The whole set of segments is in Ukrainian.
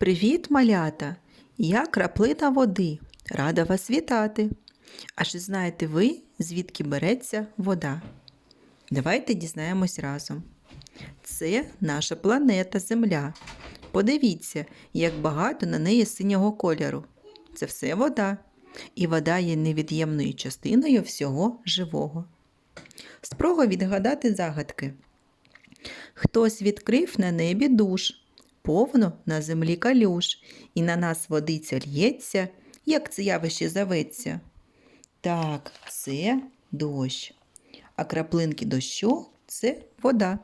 Привіт, малята! Я краплина води. Рада вас вітати. А чи знаєте ви, звідки береться вода? Давайте дізнаємось разом. Це наша планета Земля. Подивіться, як багато на неї синього кольору. Це все вода. І вода є невід'ємною частиною всього живого. Спрога відгадати загадки. Хтось відкрив на небі душ, повно на землі калюш, і на нас водиця лється, як це явище зоветься. Так, це дощ. А краплинки дощу це вода.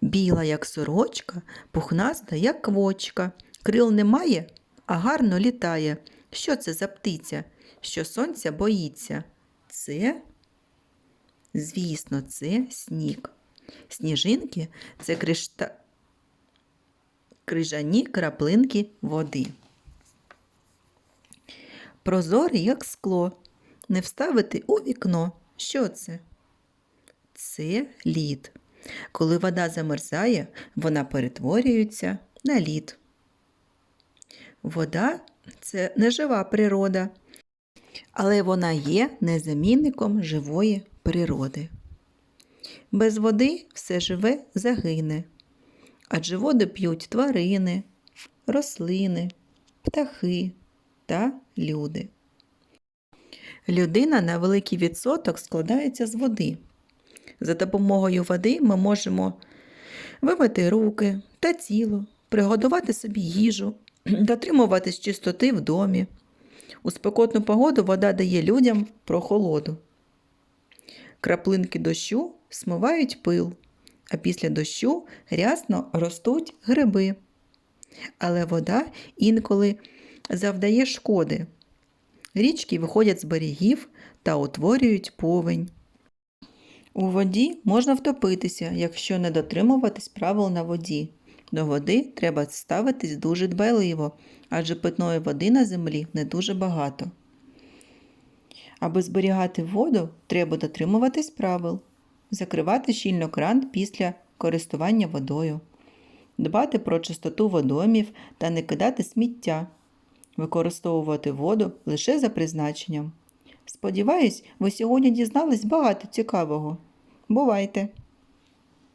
Біла, як сорочка, пухнаста, як квочка. Крил немає, а гарно літає. Що це за птиця, що сонця боїться? Це, звісно, це сніг. Сніжинки це кришта... крижані краплинки води. Прозорий, як скло, не вставити у вікно. Що це? Це лід. Коли вода замерзає, вона перетворюється на лід. Вода це нежива природа, але вона є незамінником живої природи. Без води все живе загине, адже воду п'ють тварини, рослини, птахи та люди. Людина на великий відсоток складається з води. За допомогою води ми можемо вимити руки та тіло, приготувати собі їжу, дотримуватись чистоти в домі. У спекотну погоду вода дає людям прохолоду. Краплинки дощу смивають пил, а після дощу рясно ростуть гриби. Але вода інколи завдає шкоди. Річки виходять з берегів та утворюють повень. У воді можна втопитися, якщо не дотримуватись правил на воді. До води треба ставитись дуже дбайливо, адже питної води на землі не дуже багато. Аби зберігати воду, треба дотримуватись правил, закривати щільно кран після користування водою, дбати про чистоту водомів та не кидати сміття, використовувати воду лише за призначенням. Сподіваюсь, ви сьогодні дізнались багато цікавого. Бувайте!